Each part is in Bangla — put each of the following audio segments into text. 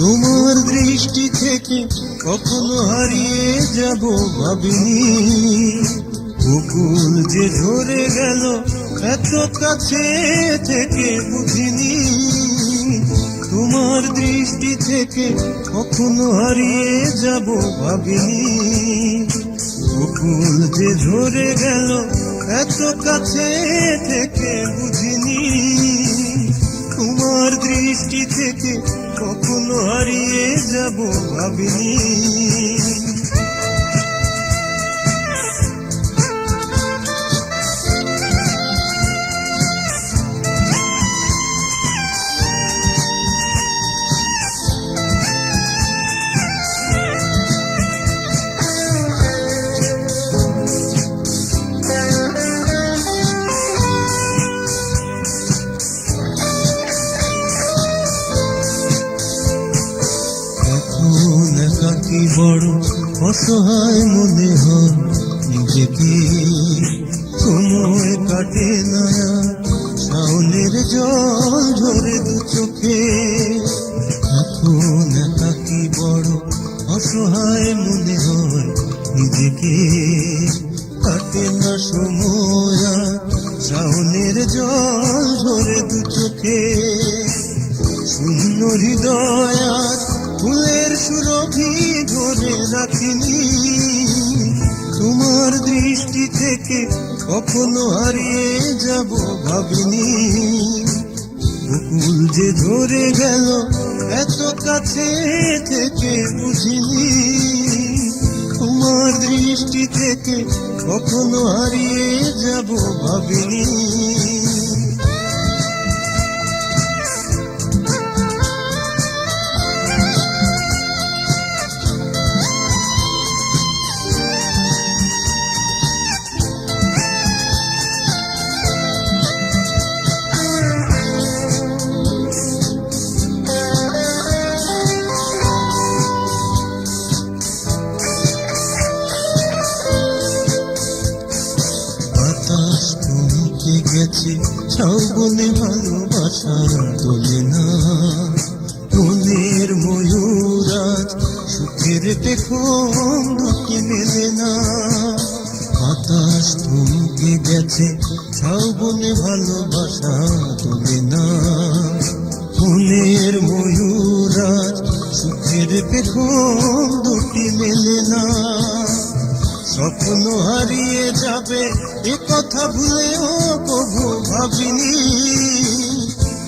তোমার দৃষ্টি থেকে কখনো হারিয়ে যাব ভাবিনি। বকুল যে ঝরে গেল, এত কাছে থেকে বুঝিনি। তোমার দৃষ্টি থেকে কখনো হারিয়ে যাব ভাবিনি। বকুল যে ঝরে গেল, এত কাছে থেকে বুঝিনি। তোমার দৃষ্টি থেকে কখনো হারিয়ে যাব ভাবিনি। বড় অসহায় মনে হয় নিজেকে। সময় কাটে না, শাওনের জল ঝরে দু চোখে। এখন একাকি বড় অসহায় মনে হয় নিজেকে। কাটে না সময়, শাওনের জল ঝরে দু চোখে। শূন্য হৃদয় ফুলের সুরভি ধরে রাখিনি তোমার দৃষ্টি থেকে কখনো হারিয়ে যাব ভাবিনি। বকুল যে ধরে গেল, এত কাছে থেকে বুঝিনি। তোমার দৃষ্টি থেকে কখনো হারিয়ে যাব ভাবিনি। গেছে শ্রাবণে ভালোবাসা তোলে না। মনের ময়ূরাজ, সুখের পেখম ঢুকে মেলে না। বাতাস থমকে গেছে, শ্রাবণে ভালোবাসা তোলে না। মনের ময়ূরাজ, সুখের পেখম দুটি মেলে না। স্বপ্ন হারিয়ে যাবে, এ কথা ভুলেও কবু ভাবিনি।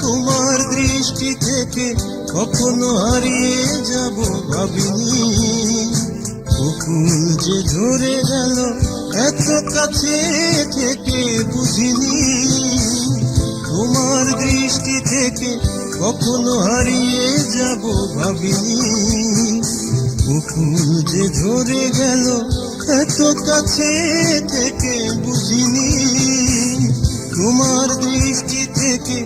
তোমার দৃষ্টি থেকে কখনো হারিয়ে যাব ভাবিনি। বকুল যে ধরে গেল, এত কাছে থেকে বুঝিনি। তোমার দৃষ্টি থেকে কখনো হারিয়ে যাব ভাবিনি। বকুল যে ধরে গেল, এত কাছে থেকে বুঝিনি। তোমার দৃষ্টি থেকে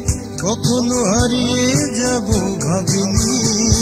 কখনো হারিয়ে যাব ভাবিনি।